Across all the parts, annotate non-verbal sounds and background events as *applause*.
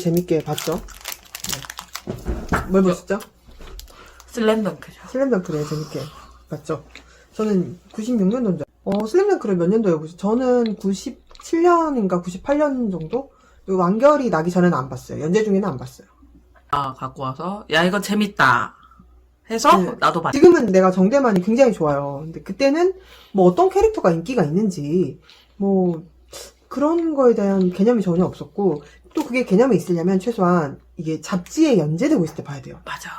재밌게 봤죠? 네. 뭘 보셨죠? 슬램덩크죠. 슬램덩크를 재밌게 봤죠? 저는 96년도인데, 어, 슬램덩크를 몇 년도에 보셨죠? 저는 97년인가 98년 정도? 그 완결이 나기 전에는 안 봤어요. 연재 중에는 안 봤어요. 아, 갖고 와서, 야, 이거 재밌다. 해서, 네. 나도 봤 지금은 내가 정대만이 굉장히 좋아요. 근데 그때는 뭐 어떤 캐릭터가 인기가 있는지, 뭐, 그런 거에 대한 개념이 전혀 없었고, 또 그게 개념이 있으려면 최소한 이게 잡지에 연재되고 있을 때 봐야 돼요. 맞아.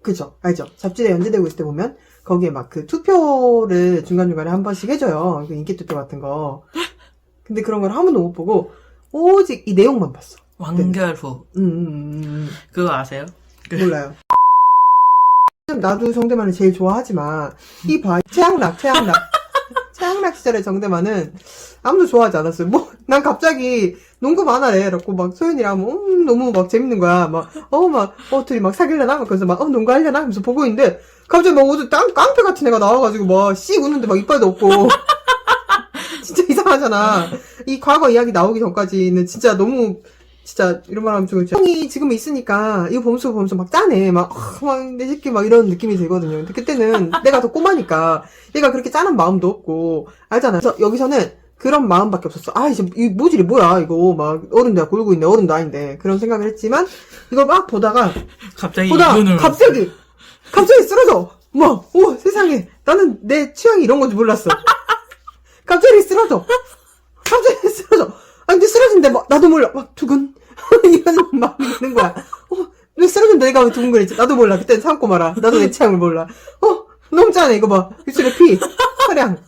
그죠? 알죠? 잡지에 연재되고 있을 때 보면, 거기에 막 그 투표를 중간중간에 한 번씩 해줘요. 그 인기 투표 같은 거. 근데 그런 걸 한 번도 못 보고, 오직 이 내용만 봤어. 완결 후. 음, 음, 음, 그거 아세요? 그- 음. 몰라요. 나도 정대만을 제일 좋아하지만, 이 봐, 최양락, 최양락. *laughs* 최양락 시절의 정대만은 아무도 좋아하지 않았어요. 뭐, 난 갑자기 농구 만화래. 이렇고 막 소연이랑 뭐, 음, 너무 막 재밌는 거야. 막, 어, 막, 어, 둘이 막 사귀려나? 막 그래서 막, 어, 농구 하려나? 하면서 보고 있는데, 갑자기 막 어디 깡, 깡패 같은 애가 나와가지고 막, 씩 웃는데 막 이빨도 없고. *laughs* 진짜 이상하잖아. 이 과거 이야기 나오기 전까지는 진짜 너무, 진짜 이런 말 하면 좀 형이 지금 있으니까 이거 보면서 보면서 막 짠해 막막내 새끼 막 이런 느낌이 들거든요. 근데 그때는 내가 더 꼬마니까 얘가 그렇게 짠한 마음도 없고 알잖아. 그래서 여기서는 그런 마음밖에 없었어. 아 이제 이 모질이 뭐야 이거 막 어른도 골고 있네 어른도 아닌데 그런 생각을 했지만 이걸 막 보다가 갑자기 보다 이분을. 갑자기 갑자기 쓰러져. 막오 세상에 나는 내 취향이 이런 건지 몰랐어. 갑자기 쓰러져. 갑자기 쓰러져. 아 근데 쓰러진데 막 나도 몰라. 막 두근 *laughs* 이런 마음이 드는 거야. 어, 왜 쓰러진데 내가 왜 두근거리지? 나도 몰라. 그땐 참고 말아. 나도 내 취향을 몰라. 어 너무 짠해 이거 봐. 입술에 피 화량.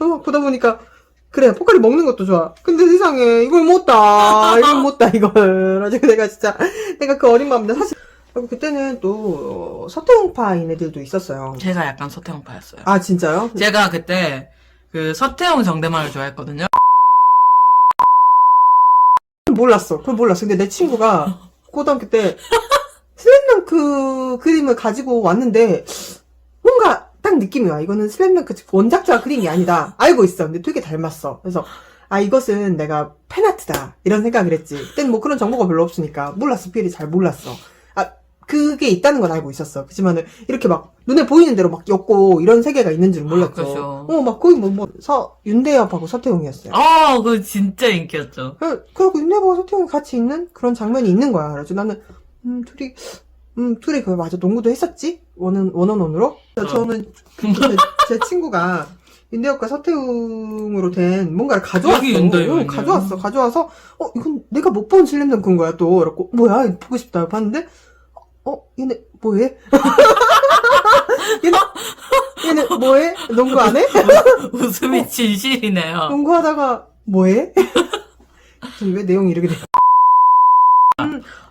어 보다 보니까 그래 포카리 먹는 것도 좋아. 근데 세상에 이걸 못다 *laughs* 이걸 못다 이걸. *laughs* 그래가지고 내가 진짜 내가 그 어린 마음인데 사실 그리고 그때는 또 어, 서태웅파인 애들도 있었어요. 제가 약간 서태웅파였어요. 아 진짜요? 제가 그때 그 서태웅 정대만을 좋아했거든요. 몰랐어. 그걸 몰랐어. 근데 내 친구가 *laughs* 고등학교 때 슬램덩크 그림을 가지고 왔는데 느낌이 와. 이거는 슬램덩크 원작자 그림이 아니다. 알고 있어. 근데 되게 닮았어. 그래서 아 이것은 내가 팬아트다 이런 생각을 했지. 그때는 뭐 그런 정보가 별로 없으니까 몰랐어. 필이 잘 몰랐어. 아 그게 있다는 건 알고 있었어. 그렇지만은 이렇게 막 눈에 보이는 대로 막 엮고 이런 세계가 있는 줄 몰랐죠. 그죠. 어 막 거의 뭐 뭐 서 윤대엽하고 서태웅이었어요. 아, 그거 진짜 인기였죠. 그- 그리고 윤내보와 서태웅이 같이 있는 그런 장면이 있는 거야. 그래서 나는, 음, 둘이, 음, 둘이 그 맞아. 농구도 했었지? 원은, 원원원으로? 어. 저는, 그, 제, 제 친구가 윤대엽과 서태웅으로 된 뭔가를 가져왔어. 여기. 어, 가져왔어. 가져와서, 어, 이건 내가 못본 슬램덩크인 거야, 또. 그래갖고, 뭐야, 이거 보고 싶다. 봤는데, 어, 얘네, 뭐해? *laughs* 얘네, 얘네, 뭐해? 농구 안 해? *laughs* 웃음이 진실이네요. 농구하다가 뭐해? *laughs* 왜 내용이 이렇게 돼?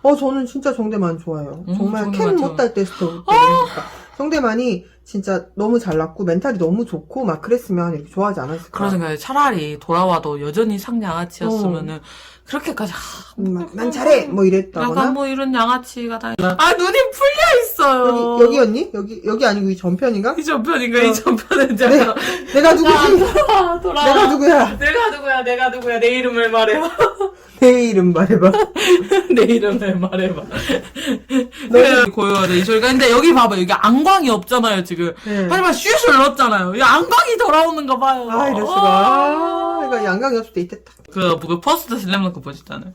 음, 어 저는 진짜 정대만 좋아요. 음, 정말 캠 좋아. 못달 때부터 그러니까 정대만이 진짜 너무 잘났고 멘탈이 너무 좋고 막 그랬으면 이렇게 좋아하지 않았을까. 그런 생각에 차라리 돌아와도 여전히 상냥아치였으면은 그렇게까지 하, 음, 막, 난 잘해 뭐 이랬다거나. 약간 뭐 이런 양아치가 다. 아 눈이 풀려 있어요. 여기 여기였니? 여기 여기 아니고 이 전편인가? 이 전편인가 어. 이 전편은 네. 제가 *laughs* 내가 누구지? 돌아 돌아. 내가 누구야? 내가 누구야? 내가 누구야? 내 이름을 말해봐. *laughs* 내 이름 말해봐. *laughs* 내 이름을 말해봐. 그래 고요하다 이 소리가. 근데 여기 봐봐 여기 안광이 없잖아요 지금. 네. 하지만 슛을 넣었잖아요. 이 안광이 돌아오는 거 봐요. 아 이럴 수가. 아, 이거 양강이 없을 때 이때다. 그, 그 퍼스트 슬램덩크 보셨잖아요.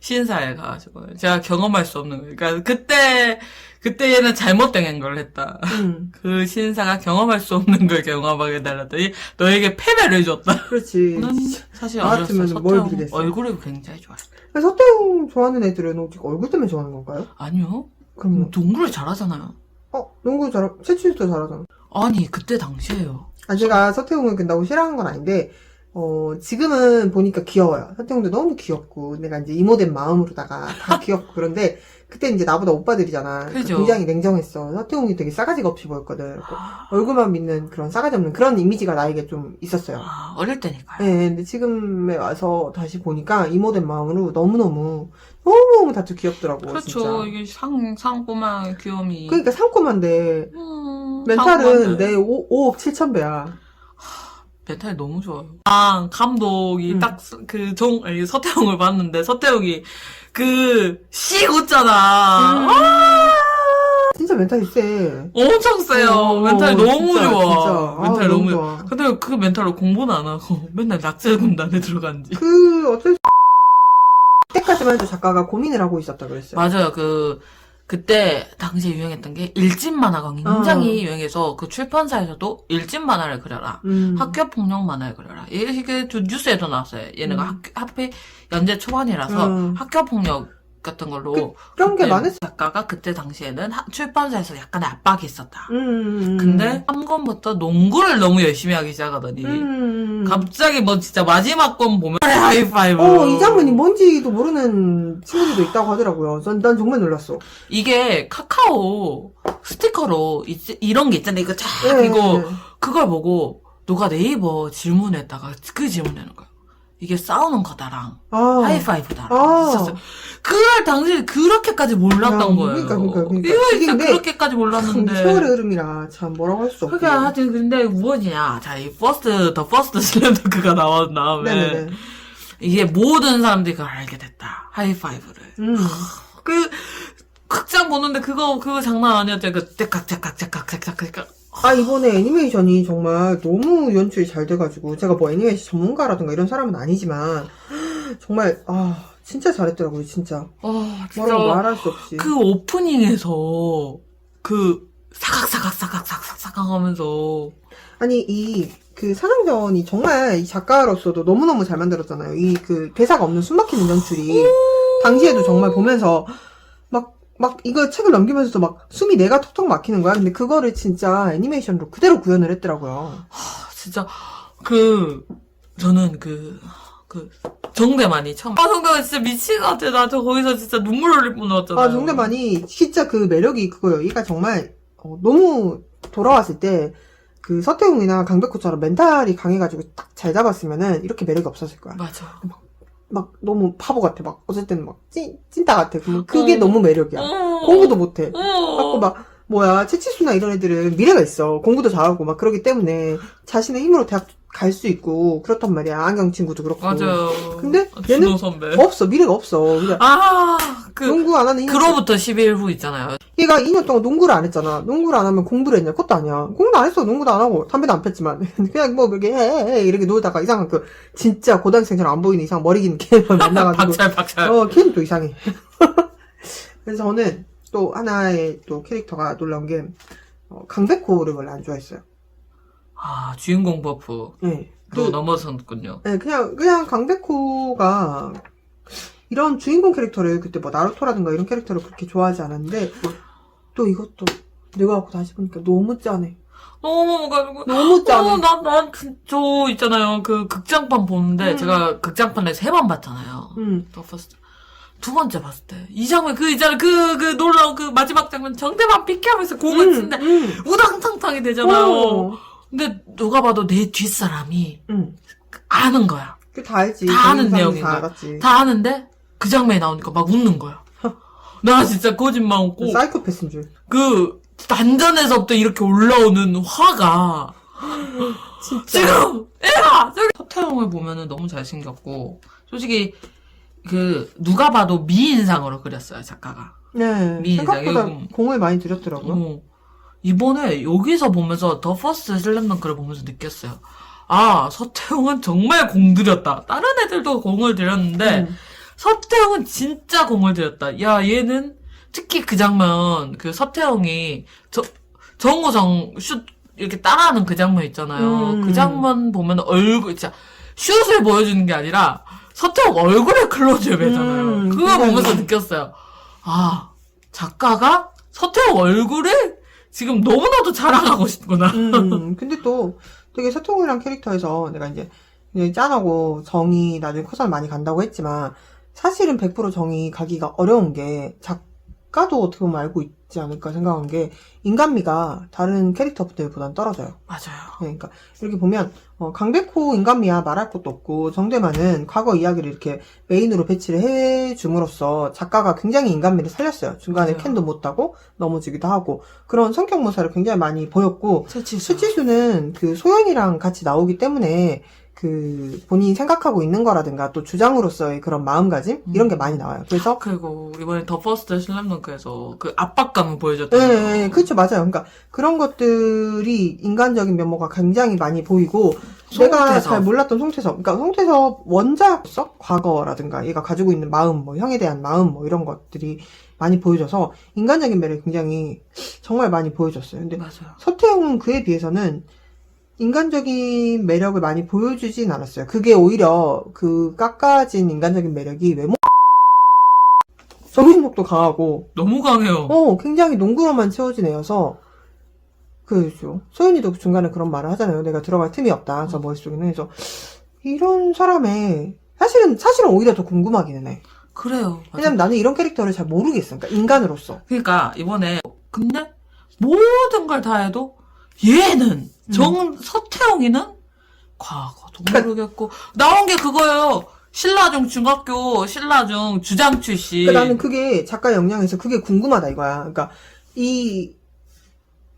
신사에 가가지고. 제가 경험할 수 없는 거예요. 그러니까 그때, 그때 얘는 잘못된 걸 했다. 음, 그 신사가 경험할 수 없는 걸 경험하게 달랐더니 너에게 패배를 줬다. 그렇지. 난 사실 나 어렸을 때 같으면 뭘 서태웅 그리겠어. 얼굴이 굉장히 좋아요. 서태웅 좋아하는 애들은 어떻게 얼굴 때문에 좋아하는 건가요? 아니요. 그럼요. 농구를 잘하잖아요. 어, 농구 잘, 채취도 잘하잖아. 아니, 그때 당시에요. 아, 제가 서태웅을 근다고 싫어하는 건 아닌데, 어, 지금은 보니까 귀여워요. 서태웅도 너무 귀엽고, 내가 이제 이모된 마음으로다가 다 *laughs* 귀엽고, 그런데, 그때 이제 나보다 오빠들이잖아. 그러니까. 굉장히 냉정했어. 서태웅이 되게 싸가지가 없이 보였거든. 얼굴만 믿는 그런 싸가지 없는 그런 이미지가 나에게 좀 있었어요. 아, 어릴 때니까요. 예, 근데 지금에 와서 다시 보니까 이모된 마음으로 너무너무, 너무너무 다투 귀엽더라고. 그렇죠. 진짜. 이게 상, 상꼬마 귀염이. 그러니까 상콤한데, 음, 멘탈은 상꼬마인데. 내 5, 억 7천 배야. 멘탈이 너무 좋아요. 아, 감독이 음. 딱 그 정, 아니, 서태웅을 봤는데, 서태웅이 그, 씩 웃잖아. 음. 아, 진짜 멘탈이 세. 엄청 세요. 어, 멘탈이 너무 진짜, 좋아. 진짜. 아, 멘탈이 너무 너무 좋아. 근데 그 멘탈로 공부는 안 하고, *laughs* 맨날 낙제 군단에 들어간지. 그 어쩔 수 때까지만 해도 작가가 고민을 하고 있었다 그랬어요. 맞아요. 그 그때 당시에 유행했던 게 일집 만화가 굉장히 유행해서 그 출판사에서도 일집 만화를 그려라. 음. 학교 폭력 만화를 그려라. 이게 좀 뉴스에도 나왔어요. 얘네가 음. 학교, 하필 연재 초반이라서 음. 학교 폭력 같은 걸로 그런 게 많았어. 작가가 그때 당시에는 하- 출판사에서 약간의 압박이 있었다. 음. 근데 한 권부터 농구를 너무 열심히 하기 시작하더니 음. 갑자기 뭐 진짜 마지막 권 보면 *laughs* 하이파이브. 어, 이 장면이 뭔지도 모르는 친구들도 있다고 하더라고요. 전, 난 정말 놀랐어. 이게 카카오 스티커로 이, 이런 게 있잖아요. 이거 쫙 네, 이거 네. 그걸 보고 누가 네이버 질문했다가 그 질문하는 거야. 이게 싸우는 거다랑 아. 하이파이브다랑 아. 있었어요. 그걸 당신이 그렇게까지 몰랐던 야, 거예요. 그러니까, 그러니까, 그러니까. 이거 진짜 근데 그렇게까지 몰랐는데. *laughs* 세월의 흐름이라 참 뭐라고 할 수 없고. 그게 하여튼 근데 무엇이냐. 자, 이 퍼스트, 더 퍼스트 슬램덩크가 나온 다음에 네네네. 이게 모든 사람들이 그걸 알게 됐다. 하이파이브를. 음. 그 극장 보는데 그거 그거 장난 아니었죠. 그 떼깍. 아, 이번에 애니메이션이 정말 너무 연출이 잘 돼가지고, 제가 뭐 애니메이션 전문가라든가 이런 사람은 아니지만, *gasps* 정말, 아, 진짜 잘했더라고요, 진짜. 어, 진짜 뭐라고 말할 수 없이. 그 오프닝에서 그 사각사각 사각 사각 사각 하면서 아니, 이, 그 사랑전이 정말 이 작가로서도 너무너무 잘 만들었잖아요. 이 그 대사가 없는 숨막히는 연출이. 당시에도 정말 보면서, 막, 막 이거 책을 넘기면서도 막 숨이 내가 턱턱 막히는 거야. 근데 그거를 진짜 애니메이션으로 그대로 구현을 했더라고요. 아, 진짜 그 저는 그 그 정대만이 처음 아 정대만 진짜 미친 것 같아 나 저 거기서 진짜 눈물 흘릴 뻔 나왔잖아 아, 정대만이 진짜 그 매력이 그거예요. 얘가 정말 어, 너무 돌아왔을 때 그 서태웅이나 강백호처럼 멘탈이 강해가지고 딱 잘 잡았으면은 이렇게 매력이 없었을 거야. 맞아 막 너무 바보 같아. 막 때는 막 찐, 찐따 같아. 그러면 그게 어. 너무 매력이야. 어. 공부도 못해. 어. 갖고 막 뭐야 채치수나 이런 애들은 미래가 있어. 공부도 잘하고 막 그러기 때문에 자신의 힘으로 대학 갈 수 있고 그렇단 말이야. 안경 친구도 그렇고. 맞아요 근데 아, 얘는 준호 선배 없어. 미래가 없어. 그냥 아 그 농구 안 하는 힘. 그로부터 10일 후 있잖아요 얘가 2년 동안 농구를 안 했잖아. 농구를 안 하면 공부를 했냐? 그것도 아니야. 공부도 안 했어. 농구도 안 하고 담배도 안 폈지만 *laughs* 그냥 뭐 이렇게 해, 해, 해 이렇게 놀다가 이상한 그 진짜 고등학생처럼 안 보이는 이상 머리 긴 *laughs* 걔만 *laughs* 만나가지고 박살 박살 어 걔는 또 이상해. 그래서 저는 또 하나의 또 캐릭터가 놀라운 게 어, 강백호를 원래 안 좋아했어요. 아 주인공 버프 네. 또 그, 넘어섰군요 네, 그냥 그냥 강백호가 이런 주인공 캐릭터를 그때 뭐 나루토라든가 이런 캐릭터를 그렇게 좋아하지 않았는데 또 이것도 내가 갖고 다시 보니까 너무 짠해. 너무 가지고 너무 짠해. 어, 난, 난, 그, 저, 있잖아요. 그, 극장판 보는데, 음. 제가 극장판에 세 번 봤잖아요. 음. 더 퍼스트. 두 번째 봤을 때. 이 장면, 그, 있잖아요. 그, 그 놀라운 그 마지막 장면, 정대만 피키하면서 공을 치는데, 음. 우당탕탕이 되잖아요. 어. 근데, 누가 봐도 내 뒷사람이 음. 아는 거야. 그다 알지. 다 아는 내용인 다 거야. 알았지. 다 아는데, 그 장면이 나오니까 막 웃는 거야. *laughs* 나 진짜 거짓말 없고, 사이코패스인 줄. 그, 단전에서부터 이렇게 올라오는 화가, *gasps* 진짜. 지금 애가 저기 서태웅을 보면은 너무 잘생겼고 솔직히 그 누가 봐도 미인상으로 그렸어요 작가가. 네. 미인상, 생각보다 이거- 공을 많이 들였더라고요. 어. 이번에 여기서 보면서 더 퍼스트 슬램덩크를 보면서 느꼈어요. 아 서태웅은 정말 공들였다. 다른 애들도 공을 들였는데 음. 서태웅은 진짜 공을 들였다. 야 얘는 특히 그 장면 그 서태웅이 저 정우성 슛 이렇게 따라하는 그 장면 있잖아요. 음. 그 장면 보면 얼굴 진짜 슛을 보여주는 게 아니라 서태웅 얼굴에 클로즈업 했잖아요. 음, 그거 보면서 느꼈어요. 아 작가가 서태웅 얼굴을 지금 너무나도 자랑하고 싶구나. 음, 근데 또 되게 서통이란 캐릭터에서 내가 이제 그냥 짠하고 정이 나중에 커서 많이 간다고 했지만 사실은 100% 정이 가기가 어려운 게 작, 작가도 어떻게 보면 알고 있지 않을까 생각한 게 인간미가 다른 캐릭터들보다는 떨어져요. 맞아요. 그러니까 이렇게 보면 어, 강백호 인간미야 말할 것도 없고 정대만은 과거 이야기를 이렇게 메인으로 배치를 해줌으로써 작가가 굉장히 인간미를 살렸어요. 중간에 맞아요. 캔도 못 따고 넘어지기도 하고 그런 성격 묘사를 굉장히 많이 보였고 최치수. 수지수는 그 소연이랑 같이 나오기 때문에 그 본인이 생각하고 있는 거라든가 또 주장으로서의 그런 마음가짐 이런 게 많이 나와요. 그래서 그리고 이번에 더 퍼스트 슬램덩크에서 그 압박감을 보여줬던 네, 거. 네, 네, 그렇죠, 맞아요. 그러니까 그런 것들이 인간적인 면모가 굉장히 많이 보이고 내가 송태섭. 잘 몰랐던 송태섭, 그러니까 송태섭 원작서 과거라든가 얘가 가지고 있는 마음, 뭐 형에 대한 마음, 뭐 이런 것들이 많이 보여져서 인간적인 매력이 굉장히 정말 많이 보여줬어요. 근데 맞아요. 서태웅은 그에 비해서는 인간적인 매력을 많이 보여주진 않았어요. 그게 오히려 그 깎아진 인간적인 매력이 외모 정신력도 강하고 너무 강해요. 어, 굉장히 농구로만 채워진 애여서, 그죠. 소연이도 중간에 그런 말을 하잖아요. 내가 들어갈 틈이 없다. 저 머릿속에는. 그래서, 이런 사람의, 사실은, 사실은 오히려 더 궁금하기는 해. 그래요. 왜냐면 나는 이런 캐릭터를 잘 모르겠어. 그러니까 인간으로서. 그러니까 이번에 근데 모든 걸 다 해도 얘는 정 서태웅이는 과거도 그러니까- 모르겠고 나온 게 그거예요. 신라중 중학교 신라중 주장 출신. 그러니까 나는 그게 작가 역량에서 그게 궁금하다 이거야. 그러니까, 이,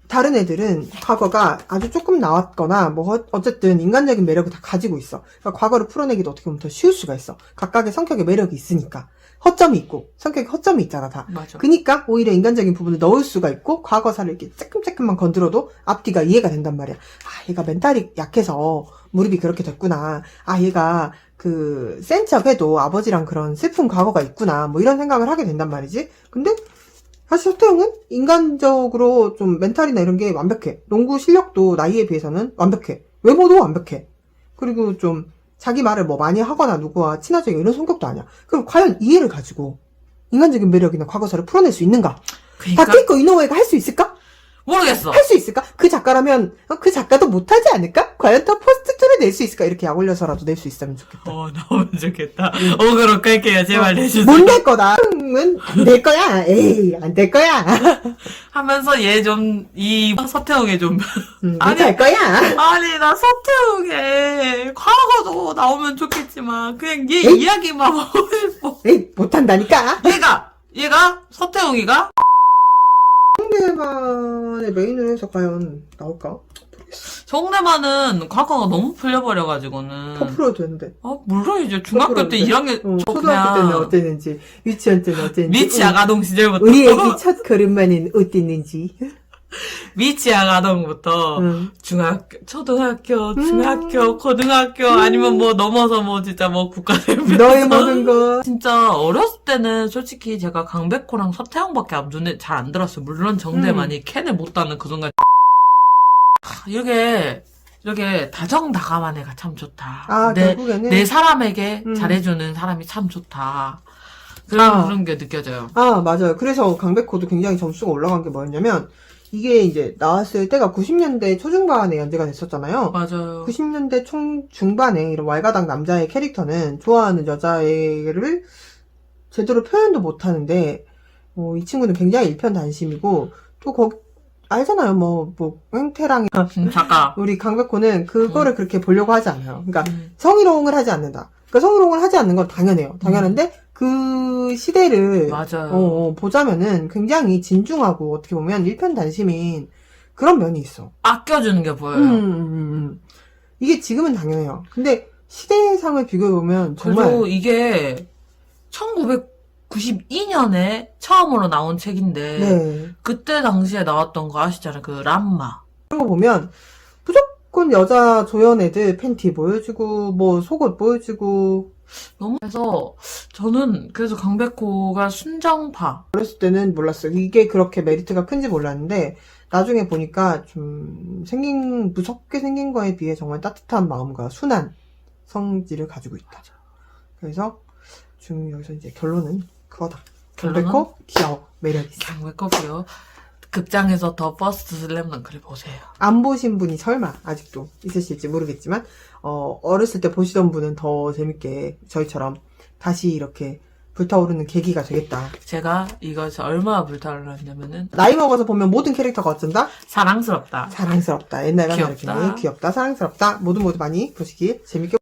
다른 애들은 과거가 아주 조금 나왔거나 뭐 어- 어쨌든 인간적인 매력을 다 가지고 있어. 그러니까 과거를 풀어내기도 어떻게 보면 더 쉬울 수가 있어. 각각의 성격의 매력이 있으니까. 허점이 있고 성격에 허점이 있잖아 다. 맞아. 그니까 오히려 인간적인 부분을 넣을 수가 있고 과거사를 이렇게 조금조금만 건드려도 앞뒤가 이해가 된단 말이야. 아 얘가 멘탈이 약해서 무릎이 그렇게 됐구나. 아 얘가 그 센 척해도 아버지랑 그런 슬픈 과거가 있구나. 뭐 이런 생각을 하게 된단 말이지. 근데 사실 서태웅은 인간적으로 좀 멘탈이나 이런 게 완벽해. 농구 실력도 나이에 비해서는 완벽해. 외모도 완벽해. 그리고 좀 자기 말을 뭐 많이 하거나 누구와 친하게 이런 성격도 아니야. 그럼 과연 이해를 가지고 인간적인 매력이나 과거사를 풀어낼 수 있는가? 그러니까 다케이코 이노우에가 할 수 있을까? 모르겠어. 할 수 있을까? 그 작가라면 어, 그 작가도 못하지 않을까? 과연 더 포스트 2를 낼 수 있을까? 이렇게 약 올려서라도 낼 수 있으면 좋겠다. 어 너무 좋겠다. 어그로 깔게요. 제발 내주세요. 못 낼 거다. 은안될 거야. 에이, 안 될 거야. *laughs* 하면서 얘 좀 이 서태웅에 좀 음, 아니. 못할 거야. 아니 나 서태웅에 과거도 나오면 좋겠지만 그냥 얘 에이. 이야기만 하고 싶어. 에이, 못한다니까. 얘가 얘가 서태웅이가 상대만의 메인을 해서 과연 나올까? 정대만은 과거가 너무 풀려버려가지고는 퍼프로 되는데. 아 물론 이제 중학교 때 퍼프로 1학년 어, 저 초등학교 때는 그냥 어땠는지, 유치원 때는 어땠는지. 미치 응. 아가동 시절부터 우리 애기 첫 걸음만은 어땠는지. 미치 아가동부터 응. 중학교 초등학교 음. 중학교 고등학교 아니면 뭐 넘어서 뭐 진짜 뭐 국가대표 너의 모든 것. 진짜 어렸을 때는 솔직히 제가 강백호랑 서태웅밖에 안 눈에 잘 안 들었어요. 물론 정대만이 음. 캔을 못 따는 그 순간 하, 이렇게 이렇게 다정다감한 애가 참 좋다. 아, 내, 결국에는. 내 사람에게 음. 잘해주는 사람이 참 좋다. 그런 아. 그런 게 느껴져요. 아, 맞아요. 그래서 강백호도 굉장히 점수가 올라간 게 뭐였냐면, 이게 이제 나왔을 때가 90년대 초중반에 연재가 됐었잖아요. 맞아요. 90년대 총 중반에 이런 왈가닥 남자의 캐릭터는 좋아하는 여자애를 제대로 표현도 못 하는데, 어, 이 친구는 굉장히 일편단심이고, 또 거, 알잖아요. 뭐, 뭐, 횡태랑, 음, 잠깐. 우리 강백호는 그거를 그렇게 보려고 하지 않아요. 그러니까 음. 성희롱을 하지 않는다. 그러니까 성희롱을 하지 않는 건 당연해요. 당연한데, 그 시대를, 맞아요. 어, 어, 보자면은 굉장히 진중하고 어떻게 보면 일편단심인 그런 면이 있어. 아껴주는 게 보여요. 음, 음, 음, 음. 이게 지금은 당연해요. 근데 시대상을 비교해보면 정말 그리고 이게 1992년에 처음으로 나온 책인데 네. 그때 당시에 나왔던 거 아시잖아요. 그 람마. 그런 거 보면 무조건 여자 조연 애들 팬티 보여주고 뭐 속옷 보여주고 너무 해서 저는 그래서 강백호가 순정파. 어렸을 때는 몰랐어요. 이게 그렇게 메리트가 큰지 몰랐는데 나중에 보니까 좀 생긴 무섭게 생긴 거에 비해 정말 따뜻한 마음과 순한 성질을 가지고 있다. 그래서 지금 여기서 이제 결론은 그거다. 결론은? 강백호 귀여워 매력 있어. 강백호고요. 극장에서 더 퍼스트 슬램덩크를 보세요. 안 보신 분이 설마 아직도 있으실지 모르겠지만 어, 어렸을 때 보시던 분은 더 재밌게 저희처럼 다시 이렇게 불타오르는 계기가 되겠다. 제가 이것이 얼마나 불타올랐냐면은 나이 먹어서 보면 모든 캐릭터가 어쩐다? 사랑스럽다. 사랑스럽다. 옛날 귀엽다. 가르치는 귀엽다. 사랑스럽다. 모두 모두 많이 보시길 재밌게